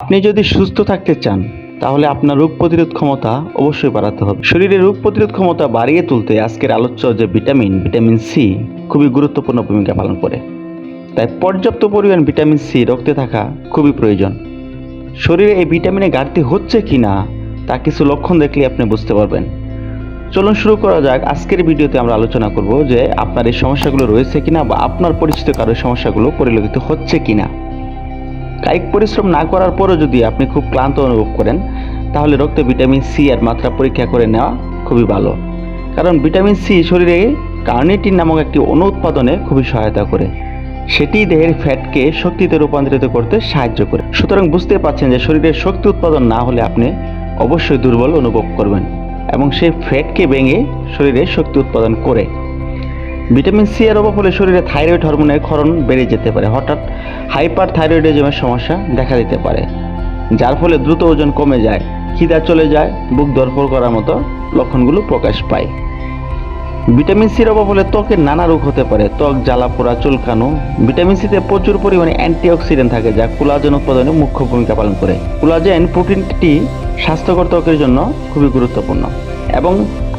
আপনি যদি সুস্থ থাকতে চান, তাহলে আপনার রোগ প্রতিরোধ ক্ষমতা অবশ্যই বাড়াতে হবে। শরীরের রোগ প্রতিরোধ ক্ষমতা বাড়িয়ে তুলতে আজকের আলোচ্য যে ভিটামিন ভিটামিন সি খুবই গুরুত্বপূর্ণ ভূমিকা পালন করে। তাই পর্যাপ্ত পরিমাণ ভিটামিন সি রক্তে থাকা খুবই প্রয়োজন। শরীরে এই ভিটামিনের ঘাটতি হচ্ছে কি না তা কিছু লক্ষণ দেখলে আপনি বুঝতে পারবেন। চলুন শুরু করা যাক। আজকের ভিডিওতে আমরা আলোচনা করব যে আপনার এই সমস্যাগুলো রয়েছে কিনা বা আপনার পরিচিত কারোর সমস্যাগুলো পরিলক্ষিত হচ্ছে কিনা। কায়িক পরিশ্রম না করার পরও যদি আপনি খুব ক্লান্ত অনুভব করেন, তাহলে রক্তে ভিটামিন সি এর মাত্রা পরীক্ষা করে নেওয়া খুবই ভালো। কারণ ভিটামিন সি শরীরে কার্নিটিন নামক একটি অনু উৎপাদনে খুবই সহায়তা করে। সেটি দেহের ফ্যাটকে শক্তিতে রূপান্তরিত করতে সাহায্য করে। সুতরাং বুঝতে পারছেন যে শরীরের শক্তি উৎপাদন না হলে আপনি অবশ্যই দুর্বল অনুভব করবেন এবং সেই ফ্যাটকে ভেঙে শরীরে শক্তি উৎপাদন করে। ভিটামিন সি এর অভাব হলে শরীরে থাইরয়েড হরমোনের ক্ষরণ বেড়ে যেতে পারে। হঠাৎ হাইপার থাইরয়েডিজমের সমস্যা দেখা দিতে পারে, যার ফলে দ্রুত ওজন কমে যায়, খিদা চলে যায়, বুক দরপর করার মতো লক্ষণগুলো প্রকাশ পায়। ভিটামিন সির অভাব হলে ত্বকের নানা রোগ হতে পারে, ত্বক জ্বালা পোড়া, চুলকানো। ভিটামিন সিতে প্রচুর পরিমাণে অ্যান্টিঅক্সিডেন্ট থাকে, যা কোলাজেন উৎপাদনে মুখ্য ভূমিকা পালন করে। কোলাজেন প্রোটিনটি স্বাস্থ্যকর ত্বকের জন্য খুবই গুরুত্বপূর্ণ এবং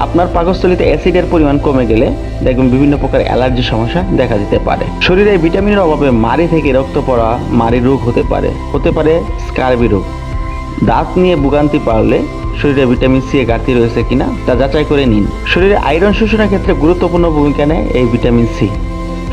আপনার পাকস্থলিতে অ্যাসিডের পরিমাণ কমে গেলে দেখবেন বিভিন্ন প্রকার অ্যালার্জি সমস্যা দেখা দিতে পারে। শরীরে ভিটামিনের অভাবে মারি থেকে রক্ত পড়া মারি রোগ হতে পারে। হতে পারে স্কারবি রোগ। দাঁত নিয়ে ভোগান্তি পারলে শরীরে ভিটামিন সি এর ঘাটতি রয়েছে কিনা তা যাচাই করে নিন। শরীরে আয়রন শোষণের ক্ষেত্রে গুরুত্বপূর্ণ ভূমিকা নেয় এই ভিটামিন সি।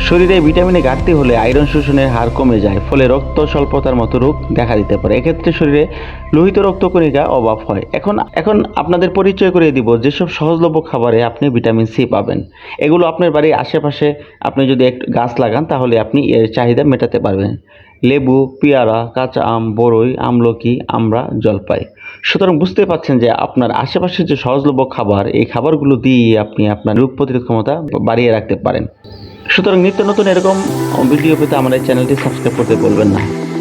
শরীরে ভিটামিনে ঘাটতি হলে আয়রন শোষণের হার কমে যায়, ফলে রক্ত স্বল্পতার মতো রোগ দেখা দিতে পারে। এক্ষেত্রে শরীরে লোহিত রক্তকণিকা অভাব হয়। এখন এখন আপনাদের পরিচয় করে দিব, যেসব সহজলভ্য খাবারে আপনি ভিটামিন সি পাবেন। এগুলো আপনার বাড়ির আশেপাশে আপনি যদি একটু গাছ লাগান, তাহলে আপনি এর চাহিদা মেটাতে পারবেন। লেবু, পেয়ারা, কাঁচা আম বড়ই আমলকি, আমরা জলপাই। সুতরাং বুঝতে পারছেন যে আপনার আশেপাশে যে সহজলভ্য খাবার, এই খাবারগুলো দিয়ে আপনি আপনার রোগ প্রতিরোধ ক্ষমতা বাড়িয়ে রাখতে পারেন। সুতরাং নিত্য নতুন এরকম ভিডিও পেতে আমাদের চ্যানেলটি সাবস্ক্রাইব করতে বলবেন না।